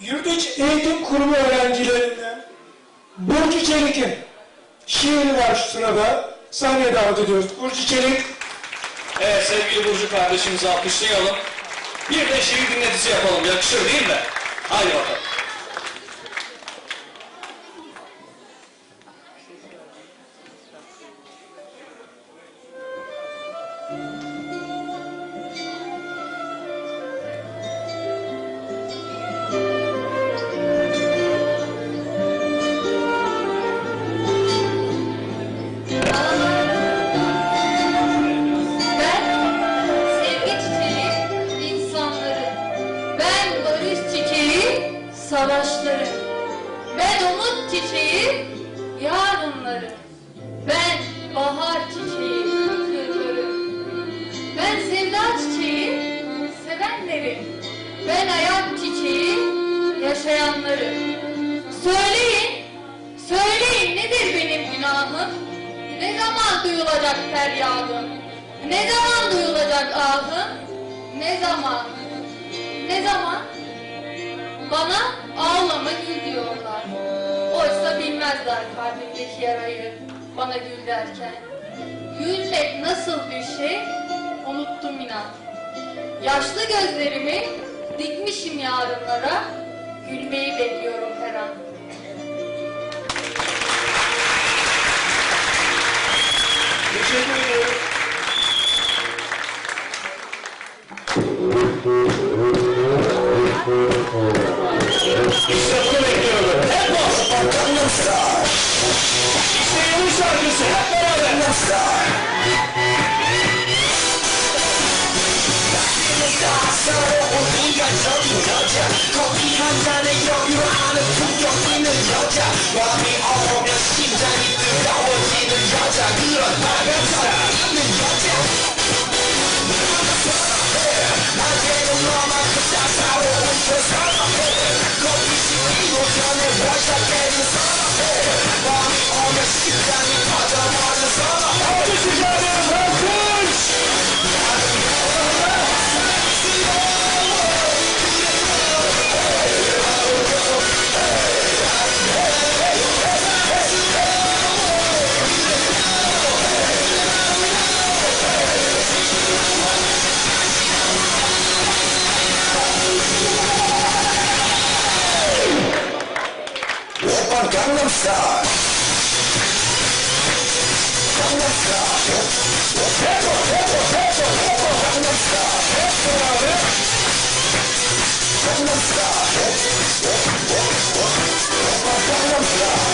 Yurdiç Eğitim Kurumu öğrencilerinden Burcu Çelik'in şiiri var şu sırada. Sahneye davet ediyoruz. Burcu Çelik. Evet sevgili Burcu kardeşimizi alkışlayalım. Bir de şiir dinletisi yapalım. Yakışır değil mi? Haydi bakalım. Savaşları. Ben umut çiçeği yarınları. Ben bahar çiçeği kırları. Ben sevda çiçeği sevenleri. Ben hayat çiçeği yaşayanları. Söyleyin, söyleyin nedir benim günahım? Ne zaman duyulacak feryadım? Ne zaman duyulacak ahım? Ne zaman? Ne zaman? Bana ağlama gül diyorlar. Oysa bilmezler kalbimdeki yarayı bana gül derken. Gülmek nasıl bir şey? Unuttum inan. Yaşlı gözlerimi dikmişim yarınlara, gülmeyi bekliyorum her an. Teşekkür ediyorum. Yeah, go eat. Star. Gangnam Star. Pepper, pepper, pepper, pepper. Gangnam Star. Pepper. Gangnam Star. Gangnam Star. Gangnam Star.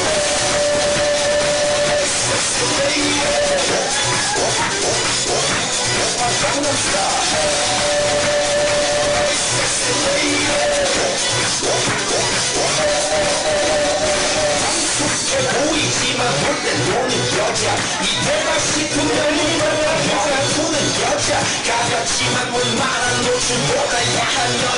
Gangnam Star. 여자 이때가 싶으면 이러다 혀가 도는 여자 가볍지만 원만한 노출보다 야한 여자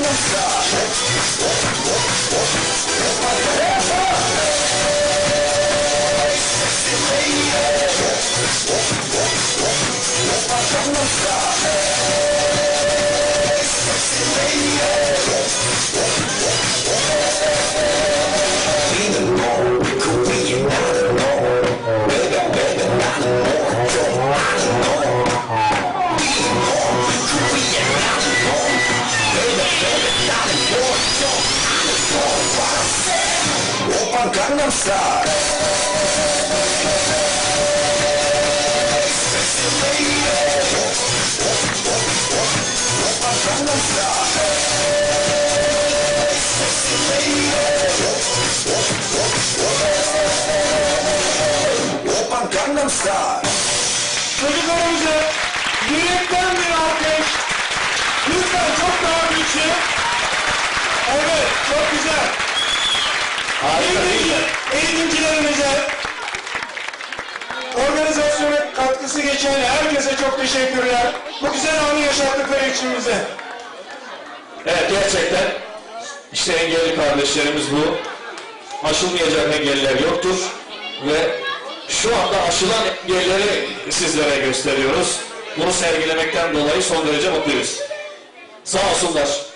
ました Star. Çocuklarımızı yürekten bir alkış. Lütfen çok daha güçlü. Evet, çok güzel. Harika değil mi? Eğitimcilerimize, organizasyona katkısı geçen herkese çok teşekkürler. Bu güzel anı yaşattıkları için bize. Evet gerçekten işte engelli kardeşlerimiz bu. Aşılmayacak engelliler yoktur ve şu anda aşılan engelleri sizlere gösteriyoruz. Bunu sergilemekten dolayı son derece mutluyuz. Sağ olsunlar.